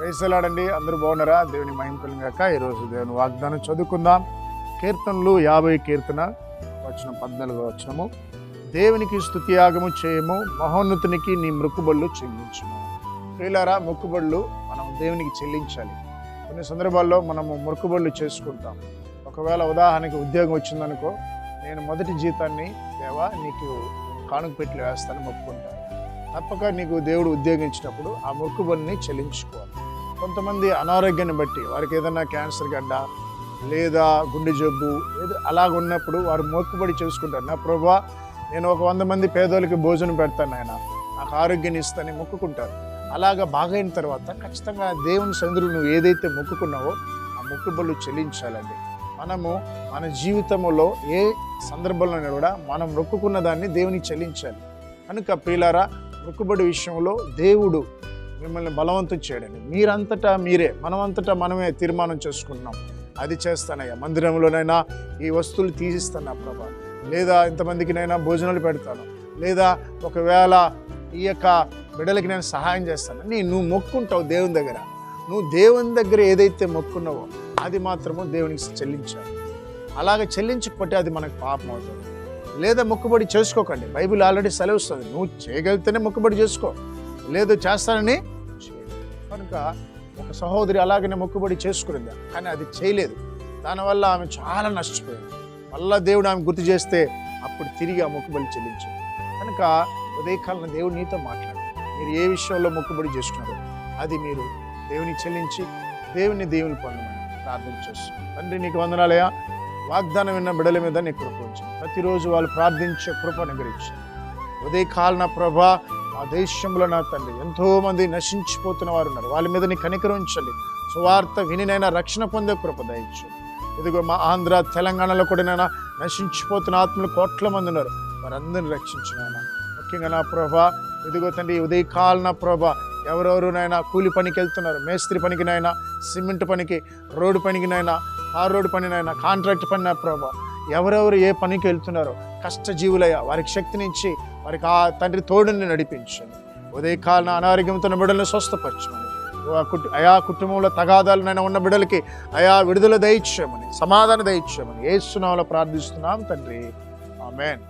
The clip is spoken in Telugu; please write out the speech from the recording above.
వేసలాడండి అందరూ బాగున్నారా? దేవుని మహింకలంగాక ఈరోజు దేవుని వాగ్దానం చదువుకుందాం. కీర్తనలు యాభై కీర్తన వచ్చిన పద్నాలుగో వచ్చినము దేవునికి స్తుతియాగము చేయము మహోన్నతునికి నీ మృక్కుబళ్ళు చెల్లించము. ప్రియులారా మొక్కుబళ్ళు మనం దేవునికి చెల్లించాలి. కొన్ని సందర్భాల్లో మనము మొక్కుబళ్ళు చేసుకుంటాం. ఒకవేళ ఉదాహరణకి ఉద్యోగం వచ్చిందనుకో నేను మొదటి జీతాన్ని దేవా నీకు కానుక పెట్టి వేస్తాను మొక్కుకుంటాను తప్పక నీకు దేవుడు ఉద్యోగించినప్పుడు ఆ మొక్కుబడిని చెల్లించుకోవాలి. కొంతమంది అనారోగ్యాన్ని బట్టి వారికి ఏదైనా క్యాన్సర్ గడ్డ లేదా గుండె జబ్బు ఏదో అలాగ ఉన్నప్పుడు వారు మొక్కుబడి చేసుకుంటారు. నా ప్రభా నేను ఒక వంద మంది పేదోళ్ళకి భోజనం పెడతాను ఆయన నాకు ఆరోగ్యాన్ని ఇస్తానని మొక్కుకుంటారు. అలాగా బాగైన తర్వాత ఖచ్చితంగా దేవుని సందులు నువ్వు ఏదైతే మొక్కుకున్నావో ఆ మొక్కుబళ్ళు చెల్లించాలండి. మనము మన జీవితంలో ఏ సందర్భంలోనే కూడా మనం మొక్కుకున్న దాన్ని దేవునికి చెల్లించాలి. కనుక ప్రియులారా మొక్కుబడి విషయంలో దేవుడు మిమ్మల్ని బలవంతం చేయడండి. మీరంతటా మీరే మనమంతటా మనమే తీర్మానం చేసుకుంటున్నాం అది చేస్తానయ్యా. మందిరంలోనైనా ఈ వస్తువులు తీసిస్తాను ప్రభా. లేదా ఇంతమందికినైనా భోజనాలు పెడతాను. లేదా ఒకవేళ ఈ యొక్క బిడ్డలకి నేను సహాయం చేస్తాను. నీ నువ్వు మొక్కుంటావు దేవుని దగ్గర. నువ్వు దేవుని దగ్గర ఏదైతే మొక్కున్నావో అది మాత్రము దేవునికి చెల్లించాలి. అలాగే చెల్లించకపోతే అది మనకు పాపం అవుతుంది. లేదా మొక్కుబడి చేసుకోకండి. బైబిల్ ఆల్రెడీ సెలవుస్తుంది. నువ్వు చేయగలిగితేనే మొక్కుబడి చేసుకో. లేదు చేస్తానని కనుక ఒక సహోదరి అలాగనే మొక్కుబడి చేసుకునింది. కానీ అది చేయలేదు. దానివల్ల ఆమె చాలా నష్టపోయింది. మళ్ళా దేవుడు ఆమె గుర్తు చేస్తే అప్పుడు తిరిగి ఆ మొక్కుబడి చెల్లించింది. కనుక ఉదయకాలం దేవుడు నీతో మాట్లాడు. మీరు ఏ విషయంలో మొక్కుబడి చేసుకున్నారో అది మీరు దేవుని చెల్లించి దేవుని దేవుని పొందమని ప్రార్థన చేస్తున్నాం తండ్రి నీకు వందనాలయా వాగ్దానం విన్న బిడల మీద నీ కృప ప్రతిరోజు వాళ్ళు ప్రార్థించే కృప అనుగ్రహించండి. ఉదయకాలన ప్రభా ఆ దేశంలో నా తండ్రి. ఎంతోమంది నశించిపోతున్న వారు ఉన్నారు. వాళ్ళ మీద నీ కనికరించండి సువార్త వినినైనా రక్షణ పొందే కృప దయచండి ఇదిగో మా ఆంధ్ర తెలంగాణలో కూడా నైనా నశించిపోతున్న ఆత్మలు కోట్ల మంది ఉన్నారు. వారందరిని రక్షించిన ముఖ్యంగా నా ప్రభా ఇదిగో తండ్రి ఉదయకాల ఉదయకాలన ప్రభా ఎవరెవరునైనా కూలి పనికి వెళ్తున్నారు. మేస్త్రి పనికినైనా సిమెంట్ పనికి రోడ్డు పనికినైనా కార్ రోడ్డు పనినైనా కాంట్రాక్ట్ పని నా ప్రభా ఎవరెవరు ఏ పనికి వెళ్తున్నారో కష్టజీవులయ్యా వారికి శక్తినిచ్చి మరి ఆ తండ్రి తోడుని నడిపించండి. ఉదయకాలన అనారోగ్యంతో ఉన్న బిడ్డలను స్వస్థపరచమని. అయా కుటుంబంలో తగాదాలనైనా ఉన్న బిడ్డలకి అయా విడుదల దయచేయమని సమాధానం దయచేయమని ఏసునామలో ప్రార్థిస్తున్నాం తండ్రి. ఆమెన్.